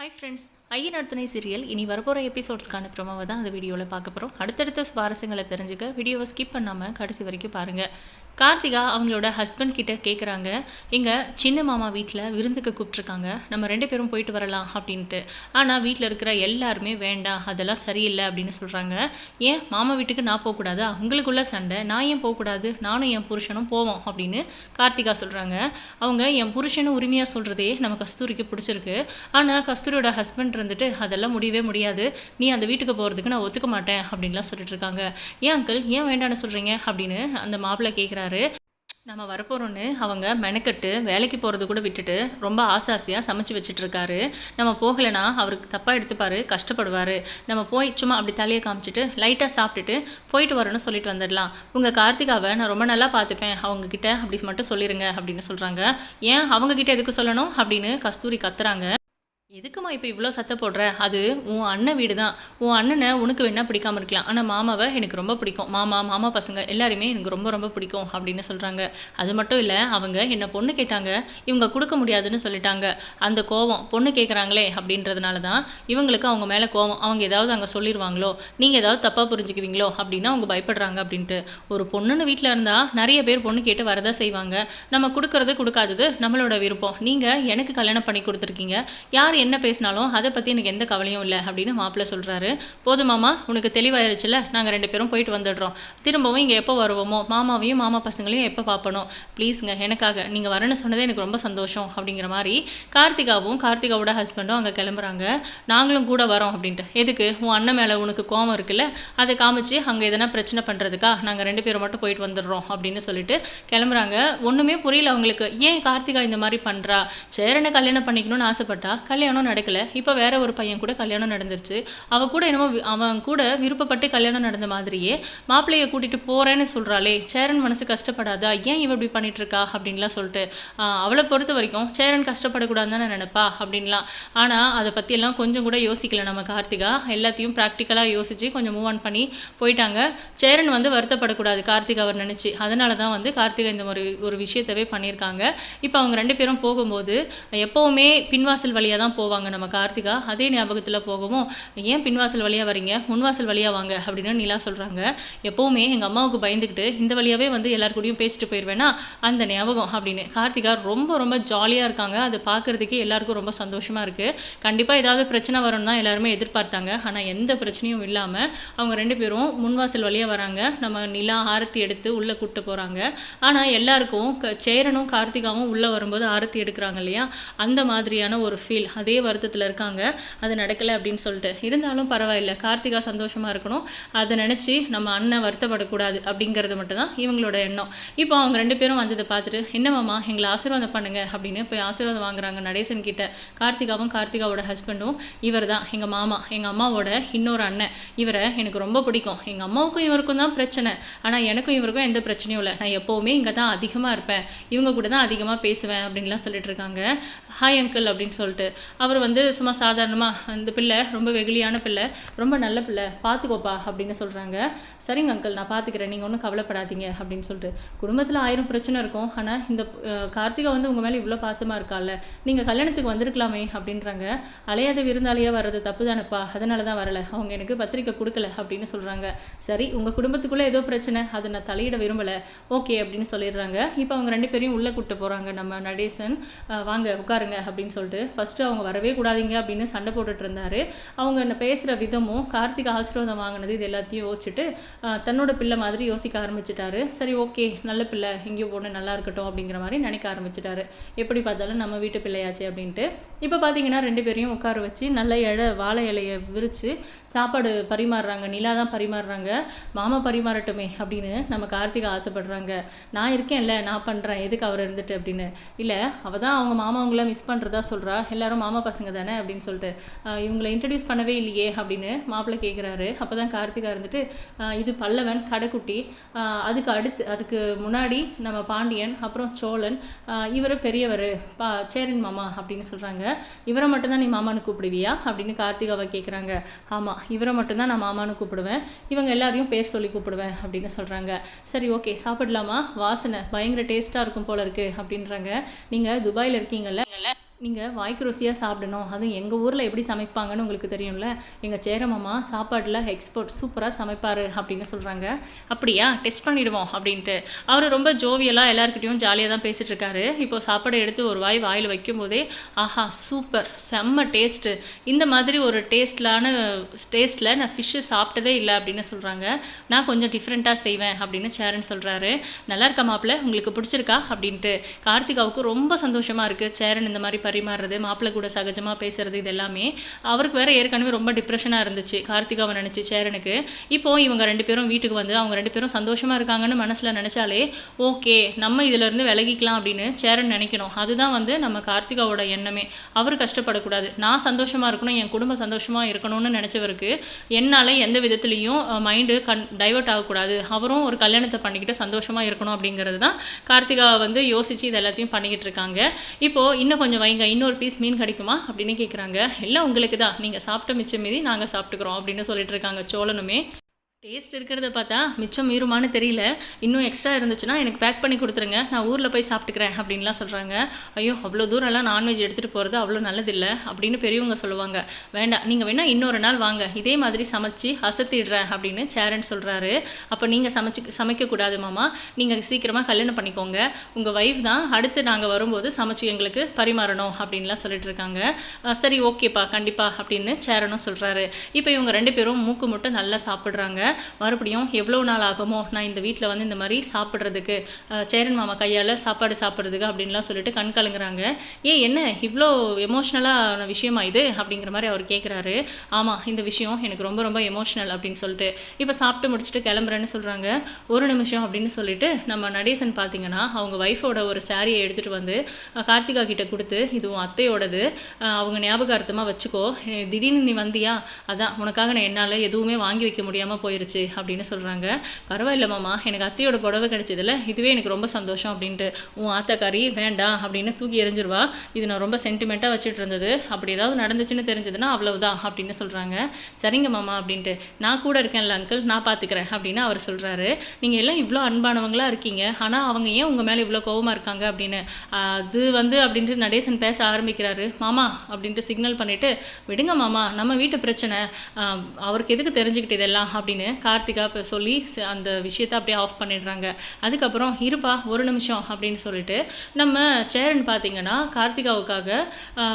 Hi friends Ayyanar துணை serial. இனி வரப்போகிற எபிசோட்ஸ்க்கான ப்ரொமோவை தான் அந்த வீடியோவில் பார்க்க போகிறோம் அடுத்தடுத்த சுவாரஸ்யங்களை தெரிஞ்சுக்க வீடியோவை ஸ்கிப் பண்ணாமல் கடைசி வரைக்கும் பாருங்கள் கார்த்திகா அவங்களோட ஹஸ்பண்ட் கிட்ட கேட்குறாங்க எங்கள் சின்ன மாமா வீட்டில் விருந்துக்கு கூப்பிட்ருக்காங்க நம்ம ரெண்டு பேரும் போயிட்டு வரலாம் அப்படின்ட்டு. ஆனால் வீட்டில் இருக்கிற எல்லாருமே வேண்டாம் அதெல்லாம் சரியில்லை அப்படின்னு சொல்கிறாங்க ஏன்? மாமா வீட்டுக்கு நான் போகக்கூடாதா? உங்களுக்குள்ள சண்டை. நான் ஏன் போகக்கூடாது? நானும் என் புருஷனும் போவோம் அப்படின்னு கார்த்திகா சொல்கிறாங்க அவங்க என் புருஷனும் உரிமையாக சொல்கிறதே நம்ம கஸ்தூரிக்கு பிடிச்சிருக்கு. ஆனால் கஸ்தூரியோட ஹஸ்பண்ட் இருந்துட்டு அதெல்லாம் முடியவே முடியாது. நீ அந்த வீட்டுக்கு போகிறதுக்கு நான் ஒத்துக்க மாட்டேன் அப்படின்லாம் சொல்லிட்டு இருக்காங்க. ஏன் அங்கிள் ஏன் வேண்டாம்னு சொல்கிறீங்க அப்படின்னு அந்த மாப்பிள்ளை கேட்குறாரு நம்ம வரப்போகிறோன்னு அவங்க மெனக்கட்டு வேலைக்கு போகிறது கூட விட்டுட்டு ரொம்ப ஆசை ஆசையாக சமைச்சு வச்சுட்ருக்காரு நம்ம போகலைன்னா அவருக்கு தப்பாக எடுத்துப்பார் கஷ்டப்படுவார். நம்ம போய் சும்மா அப்படி தலையை காமிச்சிட்டு லைட்டாக சாப்பிட்டுட்டு போயிட்டு வரணும்னு சொல்லிட்டு வந்துடலாம். உங்கள் கார்த்திகாவை நான் ரொம்ப நல்லா பார்த்துப்பேன். அவங்கக்கிட்ட அப்படி மட்டும் சொல்லிடுங்க அப்படின்னு சொல்கிறாங்க ஏன்? அவங்கக்கிட்ட எதுக்கு சொல்லணும்? அப்படின்னு கஸ்தூரி கத்துறாங்க. எதுக்குமா இப்போ இவ்வளோ சத்த போடுற? அது உன் அண்ணன் வீடு தான் உன் அண்ணனை உனக்கு வேணால் பிடிக்காம இருக்கலாம். ஆனால் மாமாவை எனக்கு ரொம்ப பிடிக்கும். மாமா மாமா பசங்க எல்லாருமே எனக்கு ரொம்ப ரொம்ப பிடிக்கும் அப்படின்னு சொல்கிறாங்க அது மட்டும் இல்லை அவங்க என்னை பொண்ணு கேட்டாங்க. இவங்க கொடுக்க முடியாதுன்னு சொல்லிட்டாங்க. அந்த கோவம் பொண்ணு கேட்குறாங்களே அப்படின்றதுனால தான் இவங்களுக்கு அவங்க மேலே கோவம். அவங்க ஏதாவது அங்கே சொல்லிடுவாங்களோ நீங்கள் ஏதாவது தப்பாக புரிஞ்சுக்குவீங்களோ அப்படின்னு அவங்க பயப்படுறாங்க அப்படின்ட்டு. ஒரு பொண்ணுன்னு வீட்டில் இருந்தால் நிறைய பேர் பொண்ணு கேட்டு வரதான் செய்வாங்க. நம்ம கொடுக்கறது கொடுக்காதது நம்மளோட விருப்பம். நீங்கள் எனக்கு கல்யாணம் பண்ணி கொடுத்துருக்கீங்க. யார் என்ன பேசினாலும் அதை பற்றி எனக்கு எந்த கவலையும் இல்லை அப்படின்னு மாப்பிள்ளை சொல்கிறாரு போதுமாமா உனக்கு தெளிவாயிருச்சுல? நாங்கள் ரெண்டு பேரும் போயிட்டு வந்துடுறோம். திரும்பவும் இங்கே எப்போ வருவோமோ மாமாவையும் மாமா பசங்களையும் எப்போ பார்ப்பனோ ப்ளீஸுங்க எனக்காக. நீங்கள் வரேன்னு சொன்னதே எனக்கு ரொம்ப சந்தோஷம் அப்படிங்கிற மாதிரி கார்த்திகாவும் கார்த்திகாவோட ஹஸ்பண்டும் அங்கே கிளம்புறாங்க. நாங்களும் கூட வரோம் அப்படின்ட்டு. எதுக்கு? உன் அண்ணன் மேலே உனக்கு கோவம் இருக்குல்ல? அதை காமிச்சு அங்கே எதனா பிரச்சனை பண்ணுறதுக்கா நாங்கள் ரெண்டு பேரும் மட்டும் போயிட்டு வந்துடுறோம் அப்படின்னு சொல்லிட்டு கிளம்புறாங்க. ஒன்றுமே புரியல அவங்களுக்கு. ஏன் கார்த்திகா இந்த மாதிரி பண்ணுறா சேரனை கல்யாணம் பண்ணிக்கணும்னு ஆசைப்பட்டா? கல்யாணம் நடக்கலை. இப்போ வேற ஒரு பையன் கூட கல்யாணம் நடந்துருச்சு. அவ கூட என்னமோ அவன் கூட விருப்பப்பட்டு கல்யாணம் நடந்த மாதிரியே மாப்பிள்ளையை கூட்டிட்டு போறேன்னு சொல்றாளே. சேரன் மனசு கஷ்டப்படாதா? ஏன் இவ இப்படி பண்ணிட்டு இருக்கா அப்படின்லாம் சொல்லிட்டு அவளை பொறுத்த வரைக்கும் சேரன் கஷ்டப்படக்கூடாதுன்னு தானே நினைப்பா? அப்படின்லாம். ஆனால் அதை பற்றியெல்லாம் கொஞ்சம் கூட யோசிக்கல நம்ம கார்த்திகா. எல்லாத்தையும் ப்ராக்டிக்கலாக யோசிச்சு கொஞ்சம் மூவ் ஆன் பண்ணி போயிட்டாங்க. சேரன் வந்து வருத்தப்படக்கூடாது கார்த்திகா அவர் நினச்சி. அதனால தான் வந்து கார்த்திகா இந்த ஒரு ஒரு விஷயத்தவே பண்ணியிருக்காங்க. இப்போ அவங்க ரெண்டு பேரும் போகும்போது எப்போவுமே பின்வாசல் வழியாக தான் போவாங்க. நம்ம கார்த்திகா அதே ஞாபகத்தில் போகவும் ஏன் பின்வாசல் வழியாக வரீங்க முன்வாசல் வழியாக வாங்க அப்படின்னு நிலா சொல்கிறாங்க எப்போவுமே எங்கள் அம்மாவுக்கு பயந்துக்கிட்டு இந்த வழியாகவே வந்து எல்லார் கூடயும் பேசிட்டு போயிடுவேன்னா அந்த ஞாபகம் அப்படின்னு. கார்த்திகா ரொம்ப ரொம்ப ஜாலியாக இருக்காங்க. அது பார்க்குறதுக்கே எல்லாருக்கும் ரொம்ப சந்தோஷமாக இருக்குது கண்டிப்பாக ஏதாவது பிரச்சனை வரும்னு தான் எல்லாருமே எதிர்பார்த்தாங்க. ஆனால் எந்த பிரச்சனையும் இல்லாமல் அவங்க ரெண்டு பேரும் முன்வாசல் வழியாக வராங்க. நம்ம நிலா ஆரத்தி எடுத்து உள்ளே கூப்பிட்டு போகிறாங்க ஆனால் எல்லாருக்கும் க- சேரனும் கார்த்திகாவும் உள்ளே வரும்போது ஆரத்தி எடுக்கிறாங்க இல்லையா? அந்த மாதிரியான ஒரு ஃபீல் அது வருத்தத்தில் இருக்காங்க. அது நடக்கலை அப்படின்னு சொல்லிட்டு. இருந்தாலும் பரவாயில்ல. கார்த்திகா சந்தோஷமாக இருக்கணும். அதை நினச்சி நம்ம அண்ணன் வருத்தப்படக்கூடாது அப்படிங்கிறது மட்டும்தான் இவங்களோட எண்ணம். இப்போ அவங்க ரெண்டு பேரும் வந்ததை பார்த்துட்டு என்னமாம்மா எங்களை ஆசீர்வாதம் பண்ணுங்க அப்படின்னு போய் ஆசீர்வாதம் வாங்குறாங்க நடேசன் கிட்ட. கார்த்திகாவும் கார்த்திகாவோட ஹஸ்பண்டும் இவர் தான். எங்கள் மாமா எங்கள் அம்மாவோட இன்னொரு அண்ணன். இவரை எனக்கு ரொம்ப பிடிக்கும். எங்கள் அம்மாவுக்கும் இவருக்கும் தான் பிரச்சனை. ஆனால் எனக்கும் இவருக்கும் எந்த பிரச்சனையும் இல்லை. நான் எப்போவுமே இங்கே தான் அதிகமாக இருப்பேன். இவங்க கூட தான் அதிகமாக பேசுவேன் அப்படின்லாம் சொல்லிட்டு இருக்காங்க. ஹாய் அங்கிள் அப்படின்னு சொல்லிட்டு. அவர் வந்து சும்மா சாதாரணமாக அந்த பிள்ளை ரொம்ப வெகுளியான பிள்ளை ரொம்ப நல்ல பிள்ளை பார்த்துக்கோப்பா அப்படின்னு சொல்கிறாங்க சரிங்க அங்கிள் நான் பார்த்துக்கிறேன் நீங்கள் ஒன்றும் கவலைப்படாதீங்க அப்படின்னு சொல்லிட்டு. குடும்பத்தில் ஆயிரம் பிரச்சனை இருக்கும். ஆனால் இந்த கார்த்திகா வந்து உங்கள் மேலே இவ்வளோ பாசமாக இருக்கால்ல நீங்கள் கல்யாணத்துக்கு வந்திருக்கலாமே அப்படின்றாங்க. அலையாத விருந்தாளியாக வர்றது தப்பு தானப்பா அதனால தான் வரல. அவங்க எனக்கு பத்திரிக்கை கொடுக்கல அப்படின்னு சொல்கிறாங்க சரி உங்கள் குடும்பத்துக்குள்ளே ஏதோ பிரச்சனை. அதை நான் தலையிட விரும்பலை. ஓகே அப்படின்னு சொல்லிடுறாங்க. இப்போ அவங்க ரெண்டு பேரையும் உள்ளே கூப்பிட்டு போகிறாங்க நம்ம நடேசன் வாங்க உட்காருங்க அப்படின்னு சொல்லிட்டு. ஃபஸ்ட்டு அவங்க வரவே கூடாதீங்க அப்படின்னு சண்டை போட்டுட்டு இருந்தாரு. அவங்க என்ன பேசுகிற விதமும் கார்த்திக் ஆசீர்வாதம் வாங்கினது இது எல்லாத்தையும் யோசிச்சுட்டு தன்னோட பிள்ளை மாதிரி யோசிக்க ஆரம்பிச்சிட்டாரு. சரி ஓகே நல்ல பிள்ளை எங்கேயோ போன நல்லா இருக்கட்டும் அப்படிங்கிற மாதிரி நினைக்க ஆரம்பிச்சிட்டாரு. எப்படி பார்த்தாலும் நம்ம வீட்டு பிள்ளையாச்சு அப்படின்ட்டு. இப்போ பார்த்தீங்கன்னா ரெண்டு பேரையும் உட்கார வச்சு நல்ல இலை வாழை இலையை விரித்து சாப்பாடு பரிமாறுறாங்க. நிலா தான் பரிமாறுறாங்க. மாமா பரிமாறட்டுமே அப்படின்னு நம்ம கார்த்திக் ஆசைப்படுறாங்க. நான் இருக்கேன்ல நான் பண்ணுறேன் எதுக்கு அவர் இருந்துட்டு அப்படின்னு. இல்லை அவள் தான் அவங்க மாமா அவங்கள மிஸ் பண்ணுறதா சொல்கிறா எல்லாரும் மாமா பசங்க தானே அப்படின்னு சொல்லிட்டு இவங்களை இன்ட்ரடியூஸ் பண்ணவே இல்லையே அப்படின்னு மாப்பிள்ளை கேட்குறாரு அப்போ தான் கார்த்திகா இருந்துட்டு இது பல்லவன் கடைக்குட்டி. அதுக்கு அடுத்து அதுக்கு முன்னாடி நம்ம பாண்டியன் அப்புறம் சோழன். இவர் பெரியவர். பா சேரன் மாமா அப்படின்னு சொல்கிறாங்க இவரை மட்டும்தான் நீ மாமானு கூப்பிடுவியா? அப்படின்னு கார்த்திகாவை கேட்குறாங்க ஆமாம் இவரை மட்டும்தான் நான் மாமான்னு கூப்பிடுவேன். இவங்க எல்லாரையும் பேர் சொல்லி கூப்பிடுவேன் அப்படின்னு சொல்கிறாங்க சரி ஓகே சாப்பிடலாமா? வாசனை. பயங்கர டேஸ்ட்டாக இருக்கும் போல இருக்கு அப்படின்றாங்க. நீங்கள் துபாயில் இருக்கீங்கல்ல நீங்கள் வாய்க்கு ருசியாக சாப்பிடணும். அதுவும் எங்கள் ஊரில் எப்படி சமைப்பாங்கன்னு உங்களுக்கு தெரியும்ல? எங்கள் சேரமாமா சாப்பாட்டில் எக்ஸ்போர்ட் சூப்பராக சமைப்பார் அப்படின்னு சொல்கிறாங்க அப்படியா? டெஸ்ட் பண்ணிவிடுவோம் அப்படின்ட்டு. அவர் ரொம்ப ஜோவியலாக எல்லாருக்கிட்டையும் ஜாலியாக தான் பேசிகிட்டு இருக்காரு இப்போ சாப்பாடை எடுத்து ஒரு வாய் வாயில் வைக்கும்போதே ஆஹா சூப்பர் செம்ம டேஸ்ட்டு இந்த மாதிரி ஒரு டேஸ்ட்லான டேஸ்ட்டில் நான் ஃபிஷ்ஷு சாப்பிட்டதே இல்லை அப்படின்னு சொல்கிறாங்க நான் கொஞ்சம் டிஃப்ரெண்ட்டாக செய்வேன் அப்படின்னு சேரன் சொல்கிறாரு நல்லா இருக்கா மாப்பிள்ள உங்களுக்கு பிடிச்சிருக்கா? அப்படின்ட்டு. கார்த்திகாவுக்கு ரொம்ப சந்தோஷமாக இருக்குது சேரன் இந்த மாதிரி பரிமாறுறது மாப்பிள்ளை கூட சகஜமாக பேசுகிறது இது எல்லாமே அவருக்கு வேறு ஏற்கனவே ரொம்ப டிப்ரெஷனாக இருந்துச்சு. கார்த்திகாவை நினச்சி சேரனுக்கு. இப்போ இவங்க ரெண்டு பேரும் வீட்டுக்கு வந்து அவங்க ரெண்டு பேரும் சந்தோஷமாக இருக்காங்கன்னு மனசில் நினச்சாலே ஓகே நம்ம இதிலேருந்து விலகிக்கலாம் அப்படின்னு சேரன் நினைக்கணும். அதுதான் வந்து நம்ம கார்த்திகாவோட எண்ணமே. அவர் கஷ்டப்படக்கூடாது. நான் சந்தோஷமாக இருக்கணும் என் குடும்பம் சந்தோஷமாக இருக்கணும்னு நினச்சவருக்கு என்னால் எந்த விதத்துலேயும் மைண்டு கன் டைவர்ட் ஆகக்கூடாது. அவரும் ஒரு கல்யாணத்தை பண்ணிக்கிட்டு சந்தோஷமாக இருக்கணும் அப்படிங்கிறது தான் கார்த்திகா வந்து யோசித்து இது எல்லாத்தையும் பண்ணிக்கிட்டு இருக்காங்க. இப்போது இன்னும் கொஞ்சம் வைங்க. இன்னொரு பீஸ் மீன் கிடைக்குமா அப்படின்னு கேட்குறாங்க எல்லாம் உங்களுக்கு தான் நீங்கள் சாப்பிட்ட மிச்சம் மீதி நாங்கள் சாப்பிட்டுக்கிறோம் அப்படின்னு சொல்லிட்டு இருக்காங்க சோழனுமே. டேஸ்ட் இருக்கிறத பார்த்தா மிச்சம் மீறுமான்னு தெரியல. இன்னும் எக்ஸ்ட்ரா இருந்துச்சுன்னா எனக்கு பேக் பண்ணி கொடுத்துருங்க. நான் ஊரில் போய் சாப்பிட்டுக்கிறேன் அப்படின்லாம் சொல்கிறாங்க ஐயோ அவ்வளோ தூரம்லாம் நான்வெஜ் எடுத்துகிட்டு போகிறது அவ்வளோ நல்லதில்லை அப்படின்னு பெரியவங்க சொல்லுவாங்க. வேண்டாம் நீங்கள் வேணால் இன்னொரு நாள் வாங்க. இதே மாதிரி சமைச்சு அசத்திடுறேன் அப்படின்னு சேரன் சொல்கிறாரு அப்போ நீங்கள் சமைச்சு சமைக்கக்கூடாது மாமா. நீங்கள் சீக்கிரமாக கல்யாணம் பண்ணிக்கோங்க. உங்கள் ஒய்ஃப் தான் அடுத்து நாங்கள் வரும்போது சமைச்சு எங்களுக்கு பரிமாறணும் அப்படின்லாம் சொல்லிட்டு இருக்காங்க. சரி ஓகேப்பா கண்டிப்பாக அப்படின்னு சேரனும் சொல்கிறாரு இப்போ இவங்க ரெண்டு பேரும் மூக்கு முட்டை நல்லா சாப்பிட்றாங்க. மறுபடியும் எவ்வளோ நாள் ஆகுமோ? நான் இந்த வீட்டில் வந்து இந்த மாதிரி சாப்பிட்றதுக்கு சேரன் மாமா கையால் சாப்பாடு சாப்பிட்றதுக்கு அப்படின்லாம் சொல்லிட்டு கண் கலங்குறாங்க. ஏ என்ன? இவ்வளோ எமோஷ்னலான விஷயமா இது? அப்படிங்கிற மாதிரி அவர் கேட்குறாரு ஆமாம் இந்த விஷயம் எனக்கு ரொம்ப ரொம்ப எமோஷ்னல் அப்படின்னு சொல்லிட்டு. இப்போ சாப்பிட்டு முடிச்சுட்டு கிளம்புறேன்னு சொல்கிறாங்க ஒரு நிமிஷம் அப்படின்னு சொல்லிட்டு நம்ம நடேசன் பார்த்தீங்கன்னா அவங்க ஒய்ஃபோட ஒரு சாரியை எடுத்துகிட்டு வந்து கார்த்திகா கிட்ட கொடுத்து இதுவும் அத்தையோடது. அவங்க ஞாபகார்த்தமாக வச்சுக்கோ. திடீர்னு நீ வந்தியா? அதான் உனக்காக நான் என்னால் எதுவுமே வாங்கி வைக்க முடியாமல் போயிருச்சு அப்படின்னு சொல்கிறாங்க பரவாயில்ல மாமா எனக்கு அத்தையோட புடவை கிடைச்சதில்ல இதுவே எனக்கு ரொம்ப சந்தோஷம் அப்படின்ட்டு. உன் ஆத்தக்காரி வேண்டாம் அப்படின்னு தூக்கி எறிஞ்சிருவா. இது நான் ரொம்ப சென்டிமெண்ட்டாக வச்சுட்டு இருந்தது. அப்படி ஏதாவது நடந்துச்சுன்னு தெரிஞ்சதுன்னா அவ்வளவுதான் அப்படின்னு சொல்கிறாங்க சரிங்க மாமா அப்படின்ட்டு. நான் கூட இருக்கேன்ல அங்கிள் நான் பார்த்துக்கிறேன் அப்படின்னு அவர் சொல்கிறாரு நீங்கள் எல்லாம் இவ்வளோ அன்பானவங்களாக இருக்கீங்க. ஆனால் அவங்க ஏன் உங்கள் மேலே இவ்வளோ கோவமாக இருக்காங்க அப்படின்னு? அது வந்து அப்படின்ட்டு நடேசன் பேச ஆரம்பிக்கிறாரு. மாமா அப்படின்ட்டு சிக்னல் பண்ணிவிட்டு விடுங்க மாமா நம்ம வீட்டு பிரச்சனை. அவருக்கு எதுக்கு தெரிஞ்சுக்கிட்டு இதெல்லாம்? அப்படின்னு கார்த்திகா இப்போ சொல்லி அந்த விஷயத்தை அப்படியே ஆஃப் பண்ணிடுறாங்க. அதுக்கப்புறம் இருப்பா ஒரு நிமிஷம் அப்படின்னு சொல்லிட்டு நம்ம சேரன் பார்த்தீங்கன்னா கார்த்திகாவுக்காக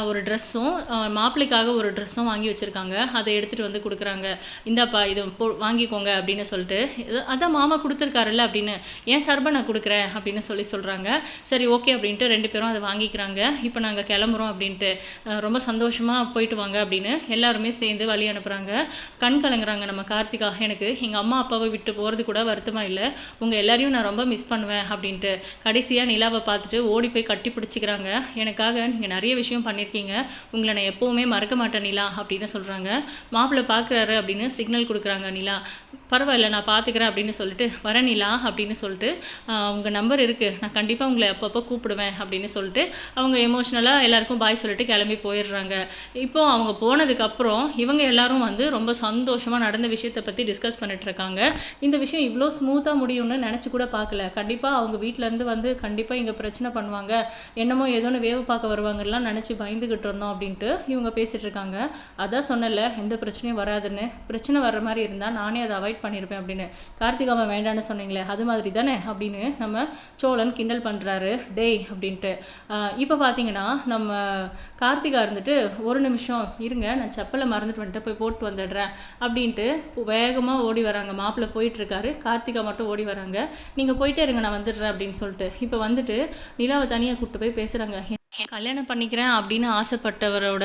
ஒரு ட்ரெஸ்ஸும் மாப்பிள்ளைக்காக ஒரு ட்ரெஸ்ஸும் வாங்கி வச்சுருக்காங்க. அதை எடுத்துகிட்டு வந்து கொடுக்குறாங்க. இந்தாப்பா இது போ வாங்கிக்கோங்க அப்படின்னு சொல்லிட்டு அதான் மாமா கொடுத்துருக்காருல்ல அப்படின்னு ஏன் சார்பாக நான் கொடுக்குறேன்? அப்படின்னு சொல்லி சொல்கிறாங்க சரி ஓகே அப்படின்ட்டு ரெண்டு பேரும் அதை வாங்கிக்கிறாங்க. இப்போ நாங்கள் கிளம்புறோம் அப்படின்ட்டு ரொம்ப சந்தோஷமாக போயிட்டு வாங்க அப்படின்னு எல்லாருமே சேர்ந்து வழி அனுப்புகிறாங்க கண் கலங்குறாங்க நம்ம கார்த்திகா. எனக்கு எங்கள் அம்மா அப்பாவை விட்டு போகிறது கூட வருத்தமாக இல்லை. உங்கள் எல்லாரையும் நான் ரொம்ப மிஸ் பண்ணுவேன் அப்படின்ட்டு. கடைசியாக நிலாவை பார்த்துட்டு ஓடி போய் கட்டி பிடிச்சிக்கிறாங்க. எனக்காக நீங்கள் நிறைய விஷயம் பண்ணியிருக்கீங்க உங்களை நான் எப்போவுமே மறக்க மாட்டேன் நிலா அப்படின்னு சொல்கிறாங்க மாப்பிள்ளை பார்க்குறாரு அப்படின்னு சிக்னல் கொடுக்குறாங்க நிலா. பரவாயில்ல நான் பார்த்துக்கிறேன் அப்படின்னு சொல்லிட்டு வரேன் நிலா அப்படின்னு சொல்லிட்டு உங்கள் நம்பர் இருக்குது நான் கண்டிப்பாக உங்களை அப்பப்போ கூப்பிடுவேன் அப்படின்னு சொல்லிட்டு அவங்க எமோஷ்னலாக எல்லாருக்கும் பாய் சொல்லிட்டு கிளம்பி போயிடுறாங்க. இப்போ அவங்க போனதுக்கப்புறம் இவங்க எல்லாரும் வந்து ரொம்ப சந்தோஷமாக நடந்த விஷயத்தை பற்றி டிஸ்கஸ் பண்ணிட்டு இருக்காங்க இந்த விஷயம் இவ்வளோ ஸ்மூத்தாக முடியும்னு நினச்சி கூட பார்க்கல. கண்டிப்பாக அவங்க வீட்டிலேருந்து வந்து கண்டிப்பாக இங்கே பிரச்சனை பண்ணுவாங்க. என்னமோ ஏதோன்னு வேவு பார்க்க வருவாங்கலாம் நினச்சி பயந்துக்கிட்டு இருந்தோம் அப்படின்ட்டு இவங்க பேசிட்டு இருக்காங்க. அதான் சொன்னல எந்த பிரச்சனையும் வராதுன்னு. பிரச்சனை வர்ற மாதிரி இருந்தால் நானே அதை அவாய்ட் பண்ணியிருப்பேன் அப்படின்னு. கார்த்திகாவை வேண்டான்னு சொன்னீங்களே அது மாதிரி தானே அப்படின்னு நம்ம சோழன் கிண்டல் பண்ணுறாரு டேய் அப்படின்ட்டு. இப்போ பார்த்தீங்கன்னா நம்ம கார்த்திகா இருந்துட்டு ஒரு நிமிஷம் இருங்க நான் செப்பலை மறந்துட்டு வந்துட்டு போய் போட்டு வந்துடுறேன் அப்படின்ட்டு வேகமாக ஓடி வராங்க. மாப்பிள்ளை போயிட்டு இருக்காரு கார்த்திகா மட்டும் ஓடி வராங்க. நீங்கள் போயிட்டே இருங்க நான் வந்துடுறேன் அப்படின்னு சொல்லிட்டு. இப்போ வந்துட்டு நிலாவை தனியாக கூப்பிட்டு போய் பேசுகிறாங்க கல்யாணம் பண்ணிக்கிறேன் அப்படின்னு ஆசைப்பட்டவரோட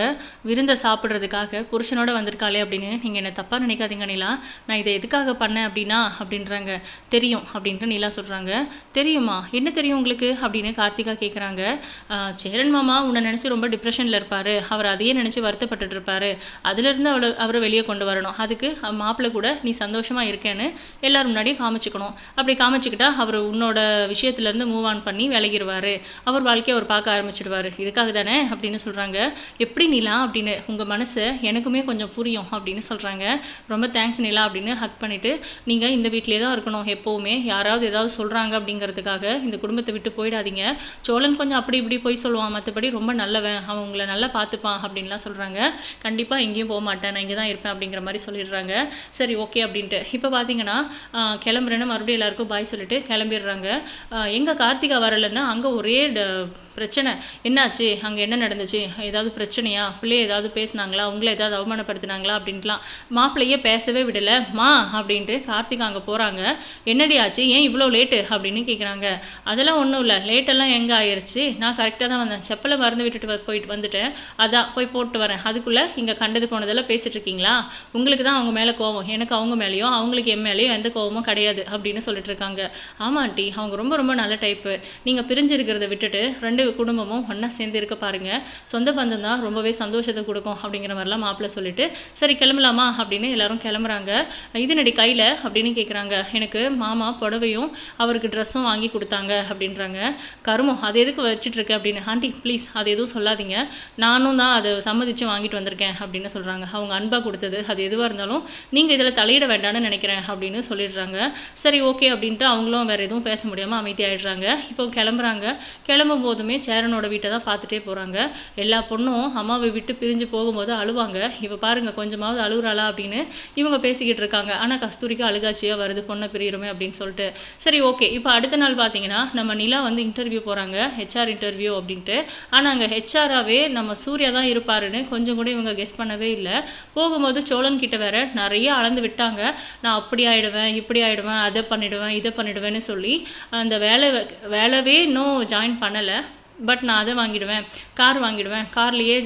விருந்தை சாப்பிட்றதுக்காக புருஷனோட வந்திருக்காளே அப்படின்னு நீங்கள் என்னை தப்பாக நினைக்காதீங்க நிலா. நான் இதை எதுக்காக பண்ணேன் அப்படின்னா அப்படின்றாங்க. தெரியும் அப்படின்ட்டு நிலா சொல்கிறாங்க தெரியுமா? என்ன தெரியும் உங்களுக்கு? அப்படின்னு கார்த்திகா கேட்குறாங்க சேரன் மாமா உன்னை நினச்சி ரொம்ப டிப்ரெஷனில் இருப்பார். அவர் அதையே நினச்சி வருத்தப்பட்டுட்டு இருப்பார். அதுலேருந்து அவளை அவரை வெளியே கொண்டு வரணும். அதுக்கு மாப்பிள்ளை கூட நீ சந்தோஷமாக இருக்கேன்னு எல்லோரும் முன்னாடியும் காமிச்சுக்கணும். அப்படி காமிச்சிக்கிட்டா அவர் உன்னோட விஷயத்துலேருந்து மூவ் ஆன் பண்ணி விலகிடுவார் அவர் வாழ்க்கையை அவர் பார்க்க ஆரம்பிச்சிடுவார். சொல்கிறாரு இதுக்காக தானே அப்படின்னு சொல்கிறாங்க எப்படி நிலா அப்படின்னு உங்கள் மனசு எனக்குமே கொஞ்சம் புரியும் அப்படின்னு சொல்கிறாங்க ரொம்ப தேங்க்ஸ் நிலா அப்படின்னு ஹக் பண்ணிவிட்டு நீங்கள் இந்த வீட்டிலே தான் இருக்கணும் எப்போவுமே. யாராவது ஏதாவது சொல்கிறாங்க அப்படிங்கிறதுக்காக இந்த குடும்பத்தை விட்டு போயிடாதீங்க. சோழன் கொஞ்சம் அப்படி இப்படி போய் சொல்லுவான். மற்றபடி ரொம்ப நல்லவன். அவன் உங்களை நல்லா பார்த்துப்பான் அப்படின்லாம் சொல்கிறாங்க கண்டிப்பாக எங்கேயும் போக மாட்டேன். நான் இங்கே தான் இருப்பேன் அப்படிங்கிற மாதிரி சொல்லிடுறாங்க. சரி ஓகே அப்படின்ட்டு. இப்போ பார்த்தீங்கன்னா கிளம்புறேன்னு மறுபடியும் எல்லாருக்கும் பாய் சொல்லிட்டு கிளம்பிடுறாங்க. எங்கள் கார்த்திகா வரலைன்னா அங்கே ஒரே ட- பிரச்சனை. என்னாச்சு? அங்கே என்ன நடந்துச்சு? ஏதாவது பிரச்சனையா? பிள்ளைய ஏதாவது பேசுனாங்களா? உங்களை ஏதாவது அவமானப்படுத்தினாங்களா? அப்படின்ட்டுலாம் மாப்பிள்ளையே பேசவே விடலை. மா அப்படின்ட்டு கார்த்திக் அங்கே போகிறாங்க என்னடி ஆச்சு? ஏன் இவ்வளோ லேட்டு அப்படின்னு கேட்குறாங்க அதெல்லாம் ஒன்றும் இல்லை. லேட்டெல்லாம் எங்கே ஆயிடுச்சு நான் கரெக்டாக தான் வந்தேன். செப்பலை மறந்து விட்டுட்டு வ- போயிட்டு வந்துட்டேன். அதான் போய் போட்டு வரேன். அதுக்குள்ளே இங்கே கண்டது போனதெல்லாம் பேசிட்டு இருக்கீங்களா? உங்களுக்கு தான் அவங்க மேலே கோவம். எனக்கு அவங்க மேலேயோ அவங்களுக்கு என் மேலேயோ எந்த கோவமும் கிடையாது. அப்படின்னு சொல்லிட்டு இருக்காங்க. ஆமாம் ஆண்டி அவங்க ரொம்ப ரொம்ப நல்ல டைப்பு நீங்கள் பிரிஞ்சு இருக்கிறத விட்டுட்டு ரெண்டு குடும்பமும் ஒன்றா சேர்ந்து இருக்க பாருங்க. சொந்த பந்தம் தான் ரொம்பவே சந்தோஷத்தை கொடுக்கும் அப்படிங்கிற மாதிரிலாம் மாப்பிள்ளை சொல்லிட்டு சரி கிளம்பலாமா? அப்படின்னு எல்லாரும் கிளம்புறாங்க. இது நடி கையில்? அப்படின்னு கேட்குறாங்க எனக்கு மாமா புடவையும் அவருக்கு ட்ரெஸ்ஸும் வாங்கி கொடுத்தாங்க அப்படின்றாங்க. கருமம் அது எதுக்கு வச்சிட்டுருக்கு அப்படின்னு ஆண்டி ப்ளீஸ் அது எதுவும் சொல்லாதீங்க. நானும் தான் அதை சம்மதித்து வாங்கிட்டு வந்திருக்கேன் அப்படின்னு சொல்கிறாங்க அவங்க அன்பாக கொடுத்தது அது எதுவாக இருந்தாலும் நீங்கள் இதில் தலையிட வேண்டாம்னு நினைக்கிறேன் அப்படின்னு சொல்லிடுறாங்க. சரி ஓகே அப்படின்ட்டு அவங்களும் வேறு எதுவும் பேச முடியாமல் அமைதியாகிடுறாங்க இப்போ கிளம்புறாங்க. கிளம்பும் போதுமே சேரனோட வீட்டை தான் பார்த்துட்டே போகிறாங்க எல்லா பொண்ணும் அம்மாவை விட்டு பிரிஞ்சு போகும்போது அழுவாங்க. இவ பாருங்க கொஞ்சமாவது அழுகுறாளா அப்படின்னு இவங்க பேசிக்கிட்டு இருக்காங்க. ஆனால் கஸ்தூரிக்கு அழுகாச்சியாக வருது பொண்ணை பிரியிறோமே அப்படின்னு சொல்லிட்டு. சரி ஓகே. இப்போ அடுத்த நாள் பார்த்தீங்கன்னா நம்ம நிலா வந்து இன்டர்வியூ போகிறாங்க ஹெச்ஆர் இன்டர்வியூ அப்படின்ட்டு. ஆனால் அங்கே ஹெச்ஆராகவே நம்ம சூர்யா தான் இருப்பாருன்னு கொஞ்சம் கூட இவங்க கெஸ் பண்ணவே இல்லை. போகும்போது சோழன் கிட்ட வேற நிறைய அளந்து விட்டாங்க. நான் அப்படி ஆயிடுவேன் இப்படி ஆயிடுவேன் அதை பண்ணிடுவேன் இதை பண்ணிடுவேன்னு சொல்லி அந்த வேலை வேலைவே இன்னும் ஜாயின் பண்ணலை. பட் நான் அதை வாங்கிடுவேன் கார் வாங்கிடுவேன் கார்லேயே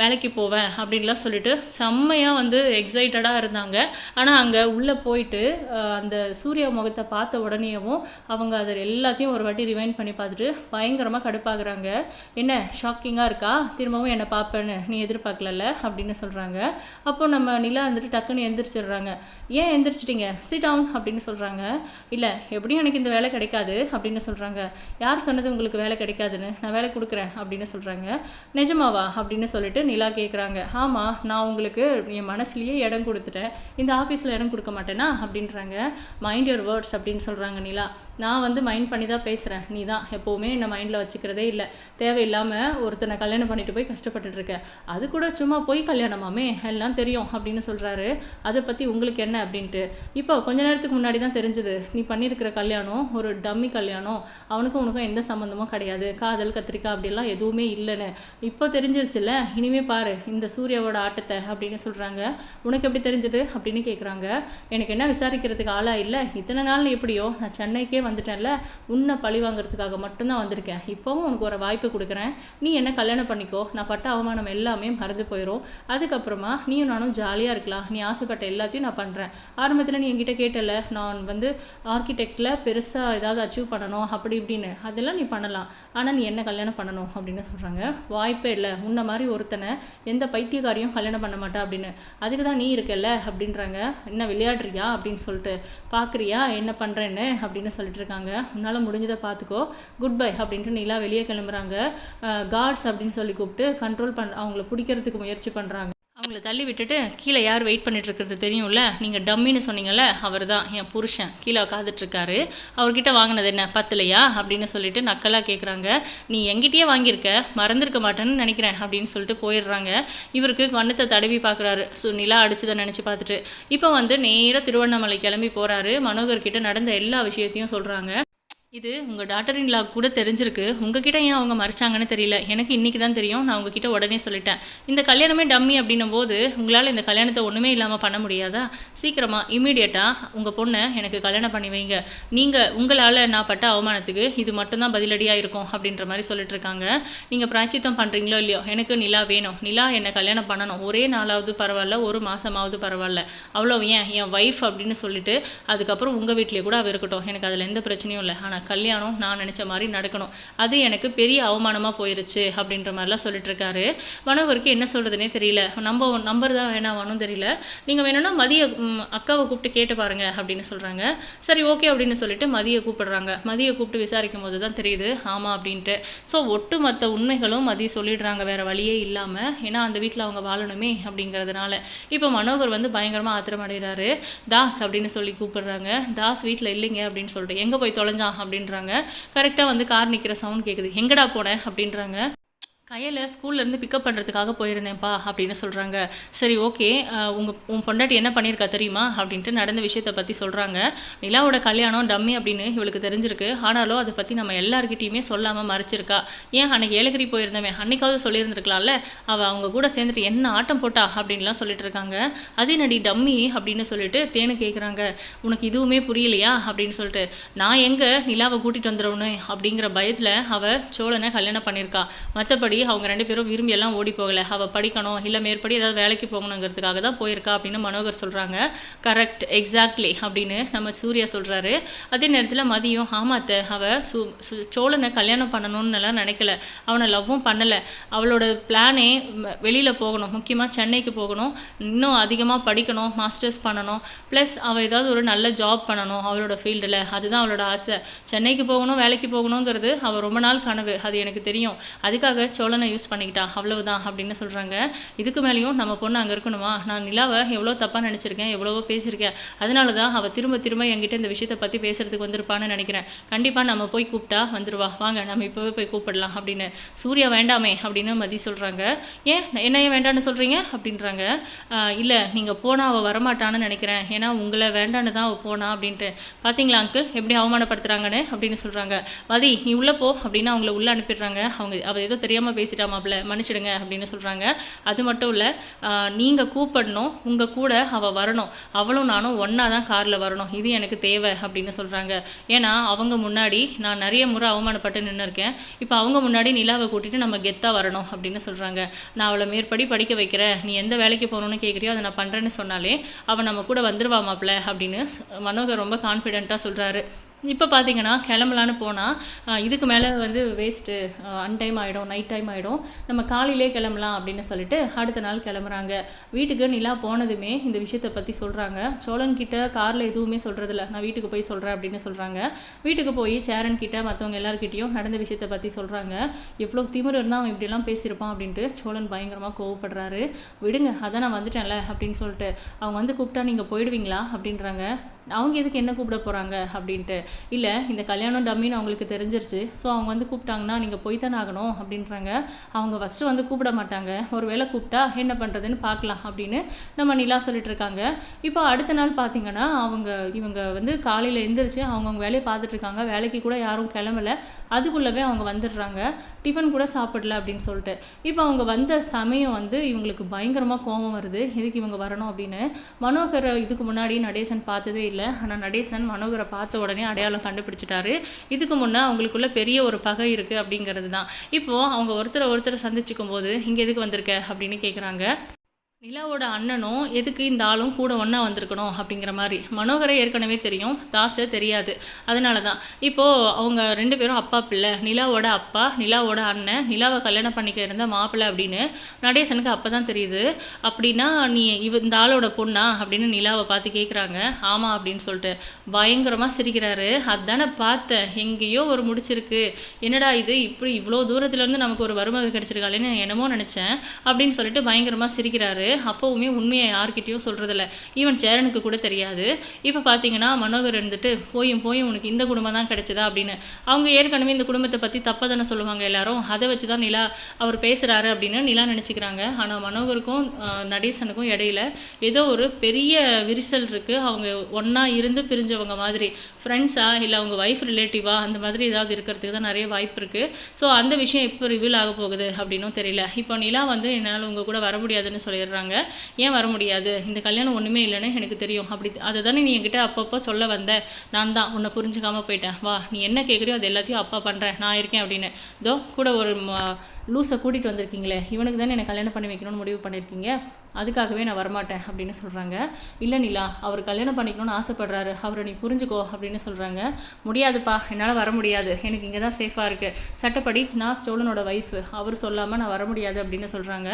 வேலைக்கு போவேன் அப்படின்லாம் சொல்லிட்டு செம்மையாக வந்து எக்ஸைட்டடாக இருந்தாங்க. ஆனால் அங்கே உள்ளே போயிட்டு அந்த சூரிய முகத்தை பார்த்த உடனேயும் அவங்க அதை எல்லாத்தையும் ஒரு வாட்டி ரிவைண்ட் பண்ணி பார்த்துட்டு பயங்கரமாக கடுப்பாகிறாங்க. என்ன ஷாக்கிங்காக இருக்கா? திரும்பவும் என்னை பார்ப்பேன்னு நீ எதிர்பார்க்கலல்ல? அப்படின்னு சொல்கிறாங்க அப்போ நம்ம நிலா வந்துட்டு டக்குன்னு எந்திரிச்சிடுறாங்க. ஏன் எந்திரிச்சிட்டிங்க? சிட் டவுன் அப்படின்னு சொல்கிறாங்க இல்லை எப்படியும் எனக்கு இந்த வேலை கிடைக்காது அப்படின்னு சொல்கிறாங்க யார் சொன்னது உங்களுக்கு வேலை கிடைக்காதுன்னு? நான் வேலை கொடுக்குறேன் அப்படின்னு சொல்கிறாங்க நிஜமாவா? அப்படின்னு சொல்லிட்டு நிலா கேட்குறாங்க ஆமாம் நான் உங்களுக்கு என் மனசுலேயே இடம் கொடுத்துட்டேன். இந்த ஆஃபீஸில் இடம் கொடுக்க மாட்டேனா? அப்படின்றாங்க. மைண்ட் யுவர் வேர்ட்ஸ் அப்படின்னு சொல்கிறாங்க நிலா. நான் வந்து மைண்ட் பண்ணி தான் பேசுகிறேன் நீ தான் எப்போவுமே என்னை மைண்டில் வச்சுக்கிறதே இல்லை. தேவையில்லாமல் ஒருத்தனை கல்யாணம் பண்ணிட்டு போய் கஷ்டப்பட்டுட்டு அது கூட சும்மா போய் கல்யாணமாமே? எல்லாம் தெரியும் அப்படின்னு சொல்கிறாரு அதை பற்றி உங்களுக்கு என்ன? அப்படின்ட்டு. இப்போ கொஞ்ச நேரத்துக்கு முன்னாடி தான் தெரிஞ்சது. நீ பண்ணியிருக்கிற கல்யாணம் ஒரு டம்மி கல்யாணம். அவனுக்கும் உனக்கும் எந்த சம்மந்தமும் கிடையாது. காதல் கத்திரிக்காய் அப்படிலாம் எதுவுமே இல்லைன்னு. இப்போ தெரிஞ்சிருச்சுல்ல? இனிமே பாரு இந்த சூர்யாவோட ஆட்டத்தை அப்படின்னு சொல்கிறாங்க உனக்கு எப்படி தெரிஞ்சது அப்படின்னு கேட்குறாங்க எனக்கு என்ன விசாரிக்கிறதுக்கு ஆளாக இல்லை? இத்தனை நாள் எப்படியோ நான் சென்னைக்கே வந்துட்டேன்ல. உன்னை பழி வாங்குறதுக்காக மட்டும்தான் வந்திருக்கேன். இப்போவும் உனக்கு ஒரு வாய்ப்பு கொடுக்குறேன். நீ என்ன கல்யாணம் பண்ணிக்கோ. நான் பட்ட அவமானம் எல்லாமே மறந்து போயிடும் அதுக்கப்புறமா நீயும் நானும் ஜாலியாக இருக்கலாம். நீ ஆசைப்பட்ட எல்லாத்தையும் நான் பண்ணுறேன் ஆரம்பத்தில் நீ என்கிட்ட கேட்டல நான் வந்து ஆர்கிடெக்டில் பெருசாக ஏதாவது அச்சீவ் பண்ணணும் அப்படி இப்படின்னு. அதெல்லாம் நீ பண்ணலாம். ஆனால் நீ என்ன கல்யாணம் பண்ணணும் அப்படின்னு சொல்கிறாங்க வாய்ப்பே இல்லை. முன்ன மாதிரி ஒருத்தனை எந்த பைத்தியக்காரியும் கல்யாணம் பண்ண மாட்டா அப்படின்னு. அதுக்கு தான் நீ இருக்கல்ல அப்படின்றாங்க. என்ன விளையாடுறியா அப்படின்னு சொல்லிட்டு. பார்க்குறியா என்ன பண்ணுறேன்னு அப்படின்னு சொல்லிட்டு இருக்காங்க. உன்னால் முடிஞ்சதை பார்த்துக்கோ குட் பை அப்படின்ட்டு நீலாம் வெளியே கிளம்புறாங்க. காட்ஸ் அப்படின்னு சொல்லி கூப்பிட்டு கண்ட்ரோல் பண் அவங்கள பிடிக்கிறதுக்கு முயற்சி பண்ணுறாங்க அவங்கள தள்ளி விட்டுட்டு கீழே யார் வெயிட் பண்ணிட்டு இருக்கிறது தெரியும்ல? நீங்கள் டம்மின்னு சொன்னீங்கல்ல அவர் தான் என் புருஷன். கீழே உட்காந்துட்டு அவர்கிட்ட வாங்கினது என்ன பத்தலையா? அப்படின்னு சொல்லிட்டு நக்கலாக கேட்குறாங்க நீ எங்கிட்டயே வாங்கியிருக்க மறந்துருக்க மாட்டேன்னு நினைக்கிறேன் அப்படின்னு சொல்லிட்டு போயிடுறாங்க. இவருக்கு கண்ணத்தை தடவி பார்க்குறாரு ஸோ நிலா அடிச்சதை நினச்சி பார்த்துட்டு. இப்போ வந்து நேராக திருவண்ணாமலை கிளம்பி போகிறாரு மனோகர்கிட்ட நடந்த எல்லா விஷயத்தையும் சொல்கிறாங்க இது உங்கள் டாக்டர் இன்லா கூட தெரிஞ்சிருக்கு. உங்ககிட்ட ஏன் அவங்க மறைச்சாங்கன்னு தெரியல. எனக்கு இன்றைக்கி தான் தெரியும். நான் உங்ககிட்ட உடனே சொல்லிட்டேன். இந்த கல்யாணமே டம்மி அப்படின்னும் போது உங்களால் இந்த கல்யாணத்தை ஒன்றுமே இல்லாமல் பண்ண முடியாதா? சீக்கிரமாக இமீடியட்டாக உங்கள் பொண்ணை எனக்கு கல்யாணம் பண்ணி வைங்க. நீங்கள் உங்களால் நான் பட்ட அவமானத்துக்கு இது மட்டும்தான் பதிலடியாக இருக்கும் அப்படின்ற மாதிரி சொல்லிட்டு இருக்காங்க. நீங்கள் பிராச்சித்தம் பண்ணுறீங்களோ இல்லையோ? எனக்கு நிலா வேணும். நிலா என்னை கல்யாணம் பண்ணணும். ஒரே நாளாவது பரவாயில்ல ஒரு மாதமாவது பரவாயில்ல. அவ்வளோ ஏன்? என் ஒய்ஃப் அப்படின்னு சொல்லிட்டு அதுக்கப்புறம் உங்கள் வீட்லேயே கூட அவ இருக்கட்டும். எனக்கு அதில் எந்த பிரச்சனையும் இல்லை. ஆனால் கல்யாணம் நான் நினச்ச மாதிரி நடக்கணும். அது எனக்கு பெரிய அவமானமாக போயிருச்சு அப்படின்ற மாதிரிலாம் சொல்லிட்டு இருக்காரு மனோகருக்கு என்ன சொல்கிறதுனே தெரியல. நம்ம நம்பர் தான் வேணாமானும் தெரியல. நீங்கள் வேணும்னா மதிய அக்காவை கூப்பிட்டு கேட்டு பாருங்க அப்படின்னு சொல்கிறாங்க சரி ஓகே அப்படின்னு சொல்லிட்டு மதியை கூப்பிடுறாங்க. மதியை கூப்பிட்டு விசாரிக்கும் போது தான் தெரியுது ஆமாம் அப்படின்ட்டு. ஸோ ஒட்டுமொத்த உண்மைகளும் மதி சொல்லிடுறாங்க வேறு வழியே இல்லாமல் ஏன்னா அந்த வீட்டில் அவங்க வாழணுமே அப்படிங்கிறதுனால. இப்போ மனோகர் வந்து பயங்கரமாக ஆத்திரமடைகிறாரு தாஸ் அப்படின்னு சொல்லி கூப்பிடுறாங்க. தாஸ் வீட்டில் இல்லைங்க அப்படின்னு சொல்லிட்டு எங்கே போய் தொலைஞ்சான் அப்படின்றாங்க. கரெக்டாக வந்து கார் நிற்கிற சவுண்ட் கேட்குது எங்கடா போனேன் அப்படின்றாங்க. கையில் ஸ்கூல்லேருந்து பிக்கப் பண்ணுறதுக்காக போயிருந்தேன்ப்பா அப்படின்னு சொல்கிறாங்க சரி ஓகே உங்கள் உன் பொண்டாட்டி என்ன பண்ணியிருக்கா தெரியுமா? அப்படின்ட்டு நடந்த விஷயத்தை பற்றி சொல்கிறாங்க நிலாவோட கல்யாணம் டம்மி அப்படின்னு இவளுக்கு தெரிஞ்சிருக்கு. ஆனாலும் அதை பற்றி நம்ம எல்லாருக்கிட்டேயுமே சொல்லாமல் மறைச்சிருக்கா. ஏன் அன்னைக்கு ஏலகிரி போயிருந்தவன் அன்னைக்காவது சொல்லியிருந்திருக்கலாம்ல. அவள் அவங்க கூட சேர்ந்துட்டு என்ன ஆட்டம் போட்டா? அப்படின்லாம் சொல்லிட்டு இருக்காங்க. அதே நடி டம்மி அப்படின்னு சொல்லிட்டு தேனு கேட்குறாங்க உனக்கு இதுவுமே புரியலையா? அப்படின்னு சொல்லிட்டு நான் எங்கே நிலாவை கூட்டிகிட்டு வந்துடும்னு அப்படிங்கிற பயத்தில் அவள் சோழனை கல்யாணம் பண்ணியிருக்கா. மற்றபடி அவங்க ரெண்டு பேரும் விரும்பி எல்லாம் ஓடி போகலை. அவள் படிக்கணும் இல்லை மேற்படி ஏதாவது வேலைக்கு போகணுங்கிறதுக்காக தான் போயிருக்கா அப்படின்னு மனோகர் சொல்கிறாங்க கரெக்ட் எக்ஸாக்ட்லி அப்படின்னு நம்ம சூர்யா சொல்கிறாரு அதே நேரத்தில் மதியம் ஆமாத்த அவள் சு சு- சோழனை கல்யாணம் பண்ணணும்னு எல்லாம் நினைக்கல. அவனை லவ்வும் பண்ணலை. அவளோட பிளானே வெளியில் போகணும். முக்கியமாக சென்னைக்கு போகணும். இன்னும் அதிகமாக படிக்கணும் மாஸ்டர்ஸ் பண்ணணும். ப்ளஸ் அவள் ஏதாவது ஒரு நல்ல ஜாப் பண்ணணும் அவளோட ஃபீல்டில் அதுதான் அவளோட ஆசை. சென்னைக்கு போகணும் வேலைக்கு போகணுங்கிறது அவள் ரொம்ப நாள் கனவு. அது எனக்கு தெரியும். அதுக்காக நான் யூஸ் பண்ணிக்கிட்டா அவ்வளவுதான் அப்படின்னு சொல்கிறாங்க இதுக்கு மேலேயும் நம்ம பொண்ணு அங்கே இருக்கணுமா? நான் நிலாவை எவ்வளோ தப்பாக நினச்சிருக்கேன் எவ்வளவோ பேசியிருக்கேன். அதனால தான் அவள் திரும்ப திரும்ப என்கிட்ட இந்த விஷயத்தை பற்றி பேசுறதுக்கு வந்திருப்பான்னு நினைக்கிறேன். கண்டிப்பாக நம்ம போய் கூப்பிட்டா வந்துருவா. வாங்க நம்ம இப்போவே போய் கூப்பிடலாம் அப்படின்னு. சூர்யா வேண்டாமே அப்படின்னு மதி சொல்கிறாங்க ஏன்? என்ன ஏன் வேண்டான்னு சொல்கிறீங்க அப்படின்றாங்க. இல்லை நீங்கள் போனால் அவள் வரமாட்டான்னு நினைக்கிறேன். ஏன்னா உங்களை வேண்டான்னு தான் அவள் போனா அப்படின்ட்டு. பார்த்தீங்களா அங்கிள் எப்படி அவமானப்படுத்துகிறாங்கன்னு அப்படின்னு சொல்கிறாங்க மதி நீ உள்ளே போ அப்படின்னு அவங்கள உள்ளே அனுப்பிடுறாங்க. அவங்க அவள் ஏதோ தெரியாமல் பேசிட்டா மாப்பிள்ள மன்னிச்சிடுங்க அப்படின்னு சொல்கிறாங்க அது மட்டும் இல்லை நீங்கள் கூப்பிடணும் உங்கள் கூட அவள் வரணும். அவளும் நானும் ஒன்றா தான் காரில் வரணும். இது எனக்கு தேவை அப்படின்னு சொல்கிறாங்க ஏன்னா அவங்க முன்னாடி நான் நிறைய முறை அவமானப்பட்டு நின்று இருக்கேன் இப்போ அவங்க முன்னாடி நிலாவை கூட்டிட்டு நம்ம கெத்தாக வரணும் அப்படின்னு சொல்கிறாங்க நான் அவளை மேற்படி படிக்க வைக்கிறேன். நீ எந்த வேலைக்கு போகணும்னு கேட்குறியோ அதை நான் பண்ணுறேன்னு சொன்னாலே அவள் நம்ம கூட வந்துடுவா மாப்பிள்ள அப்படின்னு மனோகர் ரொம்ப கான்ஃபிடென்ட்டாக சொல்கிறாரு இப்போ பார்த்தீங்கன்னா கிளம்பலான்னு போனால் இதுக்கு மேலே வந்து வேஸ்ட்டு அன்டைம் ஆகிடும் நைட் டைம் ஆகிடும் நம்ம காலையிலே கிளம்பலாம் அப்படின்னு சொல்லிட்டு அடுத்த நாள் கிளம்புறாங்க. வீட்டுக்கு நிலா போனதுமே இந்த விஷயத்தை பற்றி சொல்கிறாங்க சோழன்கிட்ட காரில் எதுவுமே சொல்கிறதில்ல நான் வீட்டுக்கு போய் சொல்கிறேன் அப்படின்னு சொல்கிறாங்க வீட்டுக்கு போய் சேரன் கிட்ட மற்றவங்க எல்லாருக்கிட்டேயும் நடந்த விஷயத்தை பற்றி சொல்கிறாங்க எவ்வளோ திமிர் இருந்தால் அவன் இப்படிலாம் பேசியிருப்பான் அப்படின்ட்டு சோழன் பயங்கரமாக கோவப்படுறாரு. விடுங்க அதான் நான் வந்துட்டேன்ல அப்படின்னு சொல்லிட்டு. அவங்க வந்து கூப்பிட்டா நீங்கள் போயிடுவீங்களா அப்படின்றாங்க. அவங்க எதுக்கு என்ன கூப்பிட போகிறாங்க அப்படின்ட்டு. இல்லை இந்த கல்யாணம் டம்மின்னு அவங்களுக்கு தெரிஞ்சிருச்சு. ஸோ அவங்க வந்து கூப்பிட்டாங்கன்னா நீங்கள் போய் தானே ஆகணும் அப்படின்றாங்க. அவங்க ஃபஸ்ட்டு வந்து கூப்பிட மாட்டாங்க. ஒரு வேளை கூப்பிட்டா என்ன பண்ணுறதுன்னு பார்க்கலாம் அப்படின்னு நம்ம நிலா சொல்லிட்டு இருக்காங்க. இப்போ அடுத்த நாள் பார்த்தீங்கன்னா அவங்க இவங்க வந்து காலையில் எந்திரிச்சு அவங்கவுங்க வேலையை பார்த்துட்ருக்காங்க வேலைக்கு கூட யாரும் கிளம்பல. அதுக்குள்ளவே அவங்க வந்துடுறாங்க. டிஃபன் கூட சாப்பிடல அப்படின்னு சொல்லிட்டு. இப்போ அவங்க வந்த சமயம் வந்து இவங்களுக்கு பயங்கரமாக கோபம் வருது. எதுக்கு இவங்க வரணும் அப்படின்னு. மனோகரை இதுக்கு முன்னாடி நடேசன் பார்த்ததே இல்லை ஆனால் நடேசன் மனோகரை பார்த்த உடனே அடையாளம் கண்டுபிடிச்சிட்டாரு. இதுக்கு முன்னே அவங்களுக்குள்ள பெரிய ஒரு பகை இருக்குது அப்படிங்கிறது தான் இப்போது அவங்க ஒருத்தரை ஒருத்தரை சந்திச்சுக்கும் போது இங்கே எதுக்கு வந்திருக்க? அப்படின்னு கேட்குறாங்க நிலாவோட அண்ணனும் எதுக்கு இந்த ஆளும் கூட ஒன்றா வந்திருக்கணும்? அப்படிங்கிற மாதிரி. மனோகரை ஏற்கனவே தெரியும். தாசை தெரியாது. அதனால தான் இப்போது அவங்க ரெண்டு பேரும் அப்பா பிள்ளை. நிலாவோட அப்பா நிலாவோட அண்ணன். நிலாவை கல்யாணம் பண்ணிக்க இருந்த மாப்பிள்ளை அப்படின்னு நடேசனுக்கு அப்போ தான் தெரியுது. அப்படின்னா நீ இவ இந்த ஆளோட பொண்ணா? அப்படின்னு நிலாவை பார்த்து கேட்குறாங்க ஆமாம் அப்படின்னு சொல்லிட்டு. பயங்கரமாக சிரிக்கிறாரு. அதானே பார்த்தேன். எங்கேயோ ஒரு முடிச்சிருக்கு. என்னடா இது? இப்படி இவ்வளோ தூரத்துலேருந்து நமக்கு ஒரு வறுமை கிடச்சிருக்காளேன்னு என்னமோ நினச்சேன் அப்படின்னு சொல்லிட்டு பயங்கரமாக சிரிக்கிறாரு. அப்போவுமே உண்மையை யார்கிட்டயும் சொல்கிறதில்ல ஈவன் சேரனுக்கு கூட தெரியாது. இப்போ பார்த்தீங்கன்னா மனோகர் இருந்துட்டு போயும் போயும் உனக்கு இந்த குடும்பம் தான் கிடைச்சதா? அப்படின்னு. அவங்க ஏற்கனவே இந்த குடும்பத்தை பற்றி தப்பாக தானே சொல்லுவாங்க எல்லாரும். அதை வச்சு தான் நிலா அவர் பேசுகிறாரு அப்படின்னு நிலா நினச்சிக்கிறாங்க. ஆனால் மனோகருக்கும் நடேசனுக்கும் இடையில ஏதோ ஒரு பெரிய விரிசல் இருக்குது அவங்க ஒன்றா இருந்து பிரிஞ்சவங்க மாதிரி. ஃப்ரெண்ட்ஸா இல்லை அவங்க ஒய்ஃப் ரிலேட்டிவா அந்த மாதிரி ஏதாவது இருக்கிறதுக்கு தான் நிறைய வாய்ப்பு இருக்குது ஸோ அந்த விஷயம் எப்போ ரிவீல் ஆக போகுது அப்படின்னும் தெரியல. இப்போ நிலா வந்து என்னால் உங்கள் கூட வர முடியாதுன்னு சொல்லிடுறாங்க. ஏன் வர முடியாது? இந்த கல்யாணம் ஒன்றுமே இல்லைன்னு எனக்கு தெரியும். அப்படி அதை தானே நீ என்கிட்ட அப்பப்போ சொல்ல வந்த? நான் தான். உன்னை புரிஞ்சுக்காம போயிட்டேன். வா நீ என்ன கேட்குறியோ அது எல்லாத்தையும் அப்பா பண்ணுறேன் நான் இருக்கேன் அப்படின்னு. இதோ கூட ஒரு லூஸை கூட்டிகிட்டு வந்திருக்கீங்களே இவனுக்கு தானே என்னை கல்யாணம் பண்ணி வைக்கணும்னு முடிவு பண்ணியிருக்கீங்க அதுக்காகவே நான் வரமாட்டேன் அப்படின்னு சொல்கிறாங்க இல்லை நிலா அவர் கல்யாணம் பண்ணிக்கணும்னு ஆசைப்படுறாரு. அவரை நீ புரிஞ்சுக்கோ அப்படின்னு சொல்கிறாங்க முடியாதுப்பா என்னால் வர முடியாது. எனக்கு இங்கே தான் சேஃபாக இருக்குது சட்டப்படி நான் சோழனோட ஒய்ஃபு அவர் சொல்லாமல் நான் வர முடியாது அப்படின்னு சொல்கிறாங்க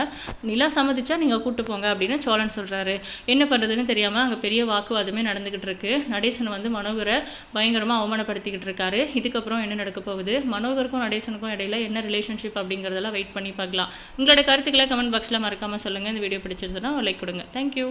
நிலா சம்மதிச்சா நீங்கள் கூப்பிட்டு போங்க அப்படின்னு சோழன் சொல்கிறாரு என்ன பண்ணுறதுன்னு தெரியாமல் அங்கே பெரிய வாக்குவாதமே நடந்துக்கிட்டு இருக்கு. நடேசன் வந்து மனோகரை பயங்கரமாக அவமானப்படுத்திக்கிட்டு இருக்காரு. இதுக்கப்புறம் என்ன நடக்க போகுது? மனோகருக்கும் நடேசனுக்கும் இடையில என்ன ரிலேஷன்ஷிப் அப்படிங்கிறதெல்லாம் வெயிட் பண்ணி பார்க்கலாம். உங்களோட கருத்துக்களை கமெண்ட் பாக்ஸில் மறக்காமல் சொல்லுங்கள் இந்த வீடியோ பிடிச்சிருந்ததுன்னா லைக் கொடுங்க. தேங்க்யூ